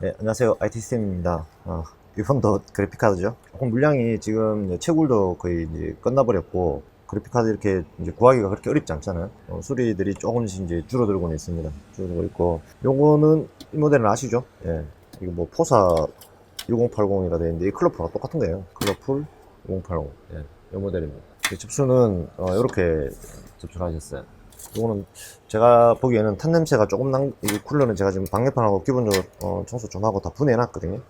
네, 안녕하세요. ITSTM입니다. 어, 이번도 그래픽카드죠. 조금 물량이 지금 채굴도 거의 이제 끝나버렸고, 그래픽카드 이렇게 이제 구하기가 그렇게 어렵지 않잖아요. 어, 수리들이 조금씩 이제 줄어들고는 있습니다. 줄어들고 있고, 요거는 이 모델은 아시죠? 예. 이거 뭐 포사 1080이라 되어 있는데, 이 클러풀과 똑같은 거예요. 클러풀 1080. 예. 이 모델입니다. 이 접수는, 어, 이렇게 접수를 하셨어요. 이거는 제가 보기에는 탄 냄새가 조금 난, 이 쿨러는 제가 지금 방열판하고 기본적으로 어, 청소 좀 하고 다 분해해놨거든요.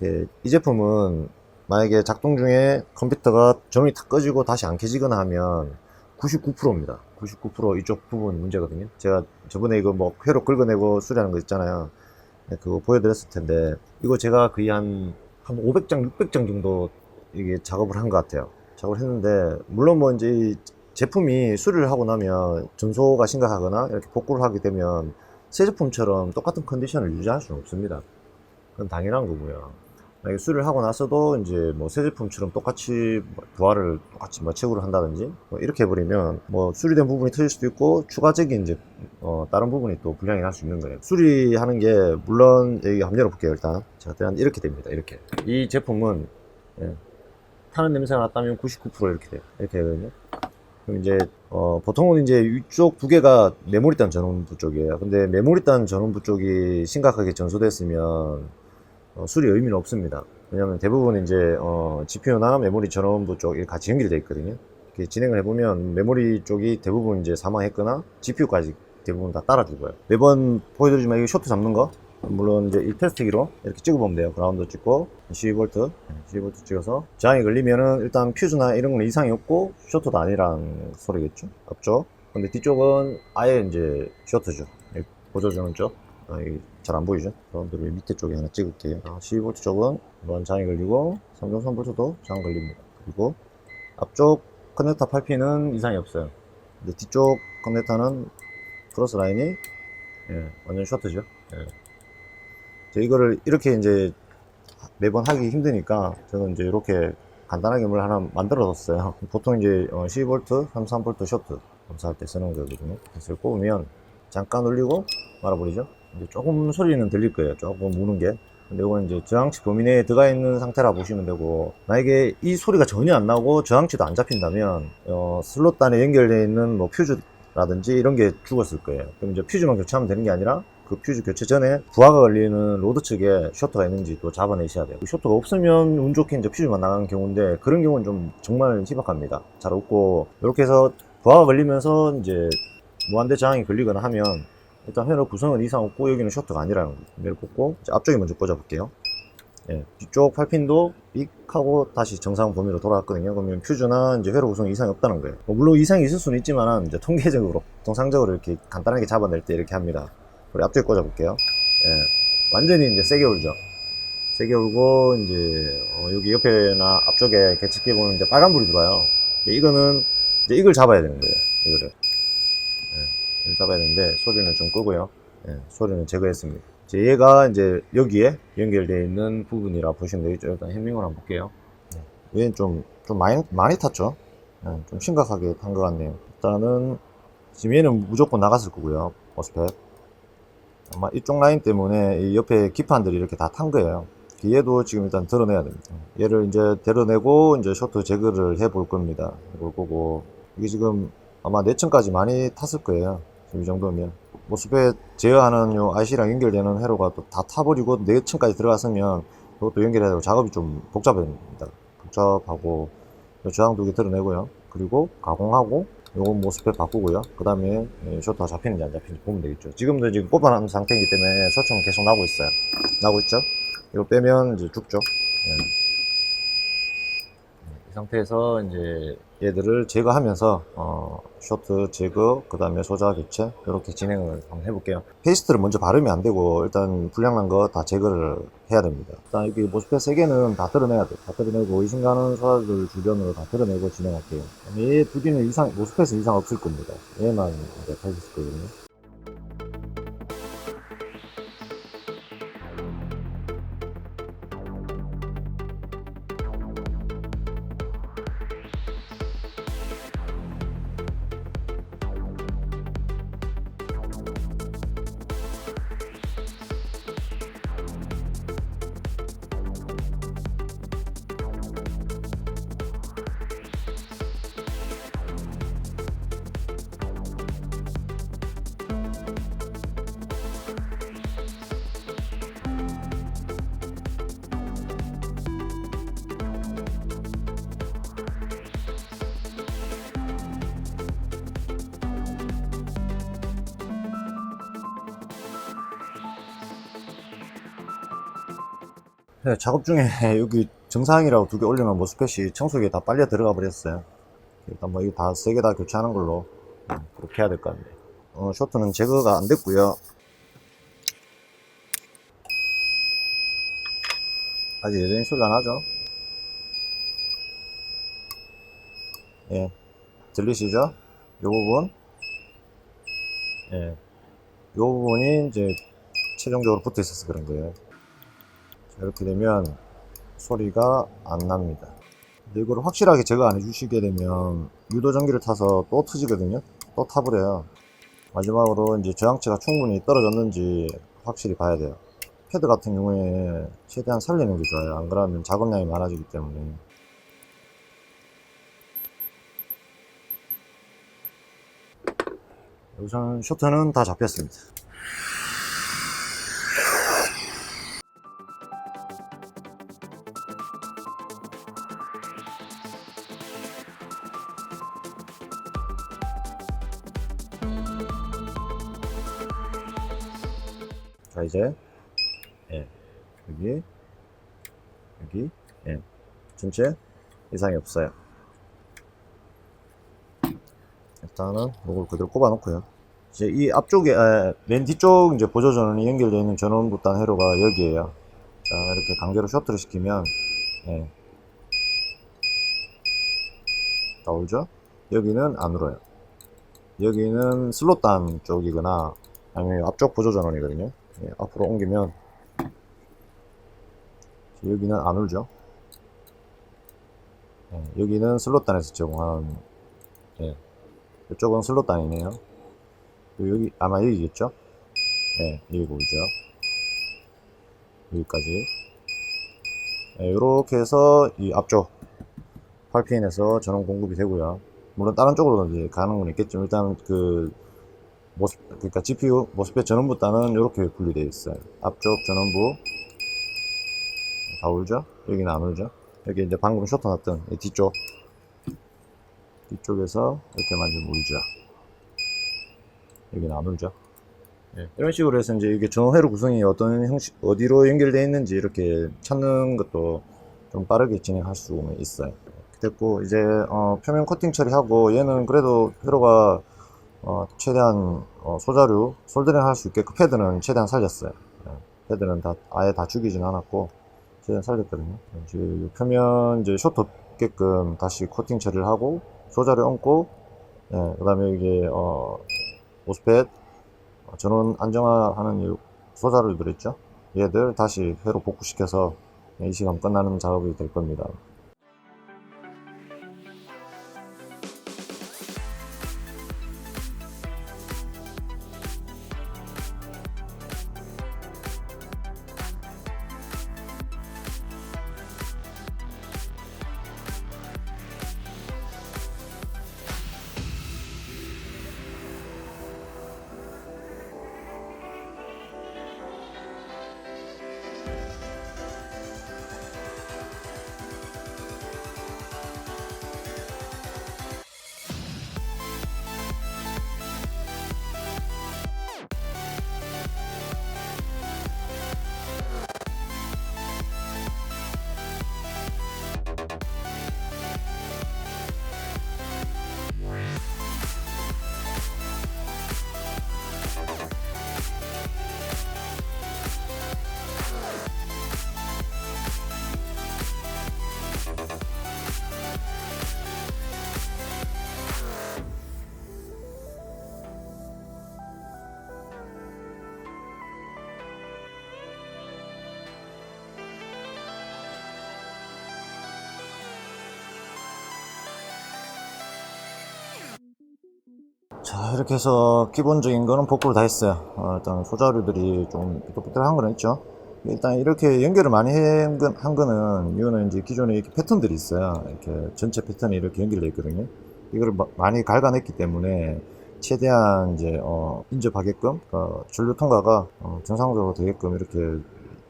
이렇게 이 제품은 만약에 작동 중에 컴퓨터가 전원이 다 꺼지고 다시 안 켜지거나 하면 99%입니다. 99% 이쪽 부분 문제거든요. 제가 저번에 이거 뭐 회로 긁어내고 수리하는 거 있잖아요. 네, 그거 보여드렸을 텐데 이거 제가 거의 한, 한 500장, 600장 정도 이게 작업을 한 것 같아요. 작업을 했는데 물론 뭐 이제 이 제품이 수리를 하고 나면 전소가 심각하거나 이렇게 복구를 하게 되면 새 제품처럼 똑같은 컨디션을 유지할 수는 없습니다. 그건 당연한 거고요. 만약에 수리를 하고 나서도 이제 뭐 새 제품처럼 똑같이 뭐 부하를 똑같이 뭐 채굴을 한다든지 뭐 이렇게 해버리면 뭐 수리된 부분이 터질 수도 있고 추가적인 이제 어 다른 부분이 또 불량이 날 수 있는 거예요. 수리하는 게 물론 여기 한번 열어볼게요 일단. 자, 일단 이렇게 됩니다. 이렇게. 이 제품은 예, 타는 냄새가 났다면 99% 이렇게 돼요. 이렇게 되거든요. 그럼 이제 어, 보통은 이제 이쪽 두 개가 메모리단 전원부 쪽이에요. 근데 메모리단 전원부 쪽이 심각하게 전소됐으면 어, 수리 의미는 없습니다. 왜냐하면 대부분 이제 어, GPU나 메모리 전원부 쪽이 같이 연결되어 있거든요. 이렇게 진행을 해보면 메모리 쪽이 대부분 이제 사망했거나 GPU까지 대부분 다 따라 죽어요. 매번 보여드리지만 이거 쇼트 잡는 거 물론 이제 이 테스트기로 이렇게 찍어보면 돼요. 그라운드 찍고 12V, 12V 찍어서 저항이 걸리면은 일단 퓨즈나 이런 거는 이상이 없고 쇼트도 아니란 소리겠죠. 앞쪽. 근데 뒤쪽은 아예 이제 쇼트죠. 이 보조주는 쪽. 아, 잘안 보이죠? 그라운드를 밑에 쪽에 하나 찍을게요. 아, 12V 쪽은 무한 저항이 걸리고 3.3V도 저항 걸립니다. 그리고 앞쪽 커넥터 8P는 이상이 없어요. 근데 뒤쪽 커넥터는 크로스 라인이 예, 완전 쇼트죠. 예. 이거를 이렇게 이제 매번 하기 힘드니까 저는 이제 이렇게 간단하게 뭘 하나 만들어 뒀어요. 보통 이제 12V, 33V 쇼트 검사할 때 쓰는 거거든요. 그래서 꼽으면 잠깐 올리고 말아버리죠. 이제 조금 소리는 들릴 거예요. 조금 무는 게. 근데 이건 이제 저항치 범위 내에 들어가 있는 상태라 보시면 되고 만약에 이 소리가 전혀 안 나고 저항치도 안 잡힌다면 어, 슬롯 단에 연결되어 있는 뭐 퓨즈라든지 이런 게 죽었을 거예요. 그럼 이제 퓨즈만 교체하면 되는 게 아니라 그 퓨즈 교체 전에 부하가 걸리는 로드 측에 쇼트가 있는지 또 잡아내셔야 돼요. 그 쇼트가 없으면 운 좋게 이제 퓨즈만 나가는 경우인데 그런 경우는 좀 정말 희박합니다. 잘 없고 이렇게 해서 부하가 걸리면서 이제 무한대 저항이 걸리거나 하면 일단 회로 구성은 이상 없고 여기는 쇼트가 아니라는. 얘를 꽂고 앞쪽에 먼저 꽂아볼게요. 예, 뒤쪽 8핀도 삑 하고 다시 정상 범위로 돌아왔거든요. 그러면 퓨즈나 이제 회로 구성 이상이 없다는 거예요. 뭐 물론 이상이 있을 수는 있지만 이제 통계적으로 통상적으로 이렇게 간단하게 잡아낼 때 이렇게 합니다. 우리 앞쪽에 꽂아볼게요. 예, 완전히 이제 세게 울죠. 세게 울고 이제 어, 여기 옆에나 앞쪽에 개측기 보면 이제 빨간불이 들어와요. 예, 이거는 이제 이걸 잡아야 되는 거예요. 이거를. 예, 이걸 잡아야 되는데 소리는 좀 끄고요. 예, 소리는 제거했습니다. 이제 얘가 이제 여기에 연결되어 있는 부분이라 보시면 되겠죠. 일단 해밍을 한번 볼게요. 예, 얘는 좀, 좀 많이, 많이 탔죠. 예, 좀 심각하게 탄 것 같네요. 일단은 지금 얘는 무조건 나갔을 거고요. 모스펫. 아마 이쪽 라인 때문에 이 옆에 기판들이 이렇게 다 탄 거예요. 얘도 지금 일단 드러내야 됩니다. 얘를 이제 드러내고 이제 쇼트 제거를 해 볼 겁니다. 해볼 거고 이게 지금 아마 내층까지 많이 탔을 거예요. 지금 이 정도면 모스펫 제어하는 요 IC랑 연결되는 회로가 또 다 타버리고 내층까지 들어갔으면 그것도 연결해야 되고 작업이 좀 복잡합니다. 복잡하고 요 저항 두개 드러내고요. 그리고 가공하고 요건 모스펫 바꾸고요. 그 다음에 쇼트가 잡히는지 안 잡히는지 보면 되겠죠. 지금도 지금 꼽아놓은 상태이기 때문에 소총은 계속 나고 있어요. 나고 있죠? 이거 빼면 이제 죽죠. 예. 이 상태에서 이제 얘들을 제거하면서 어, 쇼트 제거, 그 다음에 소자 교체 이렇게 진행을 한번 해볼게요. 페이스트를 먼저 바르면 안 되고 일단 불량난 거 다 제거를 해야 됩니다. 일단 여기 모스펫 3개는 다 드러내야 돼요. 다 드러내고 의심가는 소자들 주변으로 다 드러내고 진행할게요. 얘 두 개는 이상 모스펫은 이상 없을 겁니다. 얘만 이제 탈수 있을 거거든요. 네, 작업 중에 여기 정상이라고 두 개 올리면 모스펫이 청소기에 다 빨려 들어가 버렸어요. 일단 뭐 이거 다 세 개 다 교체하는 걸로 음, 그렇게 해야 될 것 같네요. 어, 쇼트는 제거가 안 됐고요. 아직 여전히 소리가 나죠? 예. 들리시죠? 요 부분? 예. 요 부분이 이제 최종적으로 붙어 있어서 그런 거예요. 자, 이렇게 되면 소리가 안 납니다. 이걸 확실하게 제거 안 해주시게 되면 유도 전기를 타서 또 터지거든요. 또 타버려요. 마지막으로 이제 저항체가 충분히 떨어졌는지 확실히 봐야 돼요. 패드 같은 경우에 최대한 살리는 게 좋아요. 안 그러면 작업량이 많아지기 때문에. 우선 쇼트는 다 잡혔습니다. 이제 예 여기 여기 예 전체 이상이 없어요. 일단은 이걸 그대로 꼽아 놓고요. 이제 이 앞쪽에 에, 맨 뒤쪽 이제 보조 전원이 연결되어 있는 전원 부단 회로가 여기에요. 자 이렇게 강제로 셔틀을 시키면 예. 나오죠? 여기는 안 울어요. 여기는 슬롯단 쪽이거나 아니면 앞쪽 보조 전원이거든요. 예, 앞으로 옮기면 여기는 안 울죠. 예, 여기는 슬롯단에서 제공한 예, 이쪽은 슬롯단이네요. 여기 아마 여기겠죠? 네, 여기 보이죠? 여기까지. 네, 이렇게 해서 이 앞쪽 8핀에서 전원 공급이 되고요. 물론 다른 쪽으로도 이제 가는 건 있겠지만 일단 그 모스 그러니까 GPU 모스펫 전원부 단은 이렇게 분리되어 있어요. 앞쪽 전원부 다 울죠? 여기는 안 울죠? 여기 이제 방금 났던 이 뒤쪽 뒤쪽에서 이렇게 만지면 울죠. 여기는 안 울죠. 예, 이런 식으로 해서 이제 이게 전원회로 구성이 어떤 형식, 어디로 연결되어 있는지 이렇게 찾는 것도 좀 빠르게 진행할 수 있어요. 됐고, 이제, 어, 표면 코팅 처리하고, 얘는 그래도 회로가, 어, 최대한, 어, 소자류, 솔더링 할 수 있게끔 패드는 최대한 살렸어요. 예, 패드는 다, 아예 다 죽이진 않았고, 최대한 살렸거든요. 지금 이 표면 이제 셔터 게끔 다시 코팅 처리를 하고, 소자를 얹고, 예, 그 다음에 이게, 어, 모스펫, 어, 전원 안정화하는 이 소자를 있죠 얘들 다시 회로 복구시켜서 예, 이 시간 끝나는 작업이 될 겁니다. 이렇게 해서 기본적인 거는 복구를 다 했어요. 어, 일단 소자류들이 좀 삐뚤삐뚤한 거는 있죠. 일단 이렇게 연결을 많이 한, 거는 이거는 이제 기존에 이렇게 패턴들이 있어요. 이렇게 전체 패턴이 이렇게 연결되어 있거든요. 마- 많이 갉아냈기 때문에 최대한 이제 어, 인접하게끔 어, 전류 통과가 어, 정상적으로 되게끔 이렇게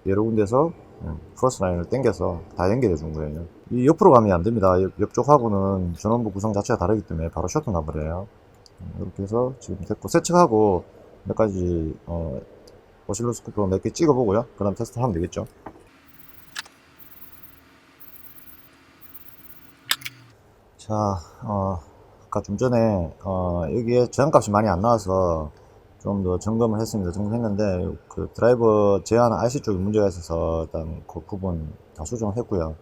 여러 군데서 음, 플러스 라인을 당겨서 다 연결해 준 거예요. 이 옆으로 가면 안 됩니다. 옆, 옆쪽하고는 전원부 구성 자체가 다르기 때문에 바로 셔터 나버려요 이렇게 해서 지금 됐고 세척하고 몇 가지 어, 오실로스코프 몇 개 찍어보고요. 그 다음 테스트 하면 되겠죠. 자, 어, 아까 좀 전에 어, 여기에 저항값이 많이 안 나와서 좀 더 점검을 했습니다. 점검했는데 그 드라이버 제한 RC 쪽에 문제가 있어서 일단 그 부분 다 수정했고요.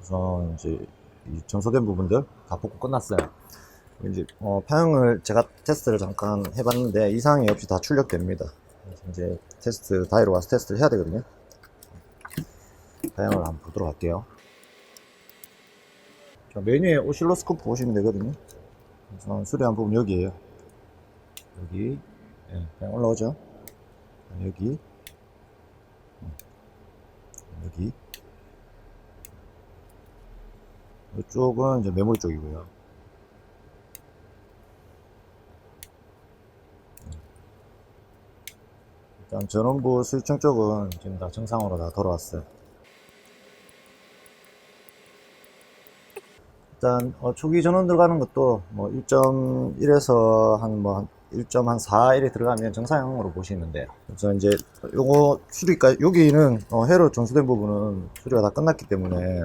우선 이제 이 점소된 부분들 다 복구 끝났어요. 이제, 어, 파형을 제가 테스트를 잠깐 해봤는데 이상이 없이 다 출력됩니다. 이제 테스트, 다이로 와서 테스트를 해야 되거든요. 파형을 한번 보도록 할게요. 자, 메뉴에 오실로스코프 보시면 되거든요. 우선 수리한 부분 여기에요. 여기, 예, 그냥 올라오죠. 여기, 음, 여기. 이쪽은 이제 메모리 쪽이고요. 일단 전원부 수유층 쪽은 지금 다 정상으로 다 돌아왔어요. 일단 어, 초기 전원 들어가는 것도 뭐 1.1에서 한 뭐 1.4 이래 들어가면 정상으로 보시면 돼요. 그래서 이제 요거 수리가 여기는 어, 회로 전수된 부분은 수리가 다 끝났기 때문에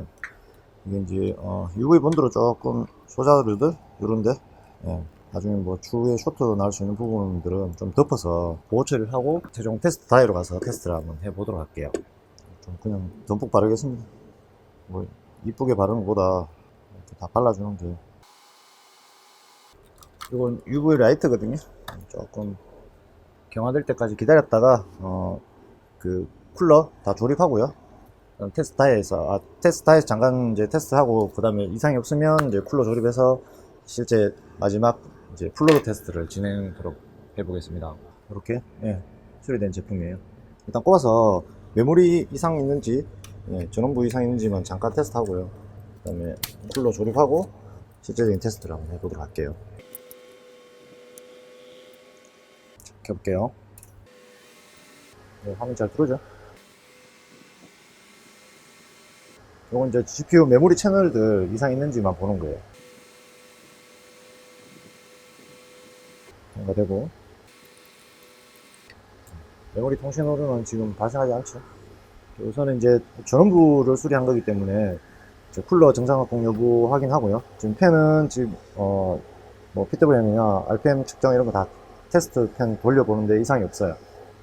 이게 이제 어, UV 본드로 조금 소자들들 요런데 예, 나중에 뭐 추후에 쇼트 날 수 있는 부분들은 좀 덮어서 보호 처리를 하고 최종 테스트 다이로 가서 테스트를 한번 해보도록 할게요. 좀 그냥 듬뿍 바르겠습니다. 뭐 이쁘게 바르는 것보다 이렇게 다 발라주는 게 이건 UV 라이트거든요. 조금 경화될 때까지 기다렸다가 어 그 쿨러 다 조립하고요. 테스트 다이에서 아 테스트 다이에서 잠깐 이제 테스트하고 그 다음에 이상이 없으면 이제 쿨러 조립해서 실제 마지막 이제 플로우 테스트를 진행하도록 해보겠습니다. 이렇게 예, 수리된 제품이에요. 일단 꼽아서 메모리 이상 있는지 예, 전원부 이상 있는지만 잠깐 테스트하고요. 그 다음에 쿨러 조립하고 실제적인 테스트를 한번 해보도록 할게요. 자, 켜볼게요. 네, 화면 잘 들어오죠? 이건 이제 GPU 메모리 채널들 이상 있는지만 보는 거예요. 통과되고 메모리 통신 오류는 지금 발생하지 않죠. 우선은 이제 전원부를 수리한 거기 때문에 쿨러 정상 작동 여부 확인하고요. 지금 펜은 지금 어 뭐 PWM이나 RPM 측정 이런 거 다 테스트 펜 돌려보는데 이상이 없어요.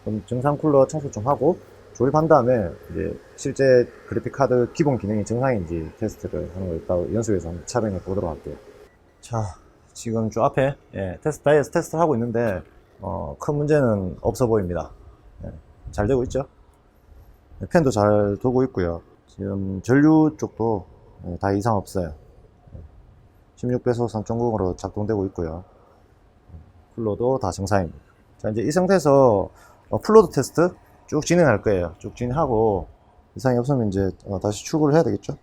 그럼 정상 쿨러 청소 좀 하고 조립한 다음에 이제 실제 그래픽 카드 기본 기능이 정상인지 테스트를 하는 거 있다고 연습해서 한번 촬영해 보도록 할게요. 자, 지금 저 앞에 예, 테스트 다이에서 테스트를 하고 있는데 어, 큰 문제는 없어 보입니다. 예, 잘 되고 있죠? 예, 팬도 잘 돌고 있고요. 지금 전류 쪽도 예, 다 이상 없어요. 16배속 3.0으로 작동되고 있고요. 플로도 다 정상입니다. 자, 이제 이 상태에서 어, 플로드 테스트 쭉 진행할 거예요. 쭉 진행하고 이상이 없으면 이제 어, 다시 출고를 해야 되겠죠?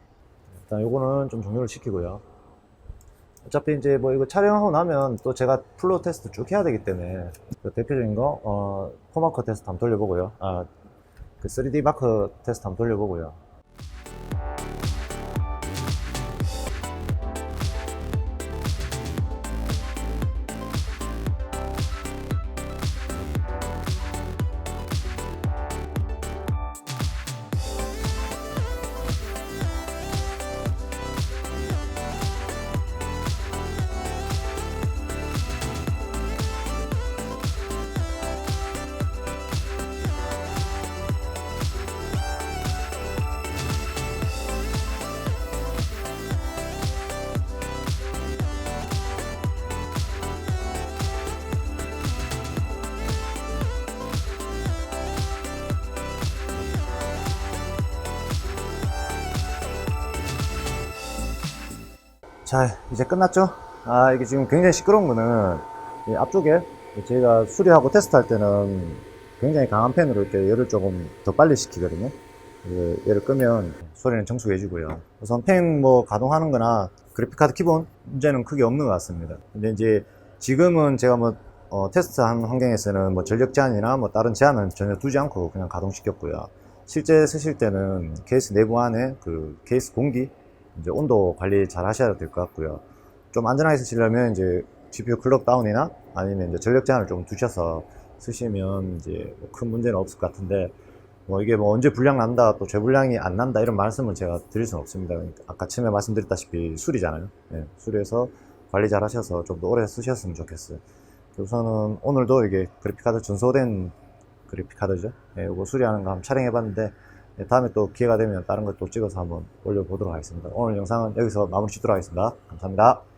일단 요거는 좀 종료를 시키고요. 어차피 이제 뭐 이거 촬영하고 나면 또 제가 플로우 테스트 쭉 해야 되기 때문에 그 대표적인 거, 어, 포마커 테스트 한번 돌려보고요. 아, 그 3D 마크 테스트 한번 돌려보고요. 자, 이제 끝났죠? 아, 이게 지금 굉장히 시끄러운 거는 이 앞쪽에 저희가 수리하고 테스트할 때는 굉장히 강한 팬으로 이렇게 열을 조금 더 빨리 식히거든요. 그 얘를 끄면 소리는 정숙해지고요. 우선 팬 뭐 가동하는 거나 그래픽카드 기본 문제는 크게 없는 것 같습니다. 근데 이제 지금은 제가 뭐 어, 테스트한 환경에서는 뭐 전력 제한이나 뭐 다른 제한은 전혀 두지 않고 그냥 가동시켰고요. 실제 쓰실 때는 케이스 내부 안에 그 케이스 공기 이제 온도 관리 잘 하셔야 될 것 같고요. 좀 안전하게 쓰시려면 이제 GPU 클럭 다운이나 아니면 이제 전력 제한을 좀 두셔서 쓰시면 이제 뭐 큰 문제는 없을 것 같은데 뭐 이게 뭐 언제 불량 난다 또 재불량이 안 난다 이런 말씀을 제가 드릴 수는 없습니다. 그러니까 아까 처음에 말씀드렸다시피 술이잖아요. 예, 술에서 관리 잘 하셔서 좀 더 오래 쓰셨으면 좋겠어요. 우선은 오늘도 이게 그래픽카드 전소된 그래픽카드죠. 예, 이거 수리하는 거 한번 촬영해봤는데 예, 다음에 또 기회가 되면 다른 것도 찍어서 한번 올려보도록 하겠습니다. 오늘 영상은 여기서 마무리 짓도록 하겠습니다. 감사합니다.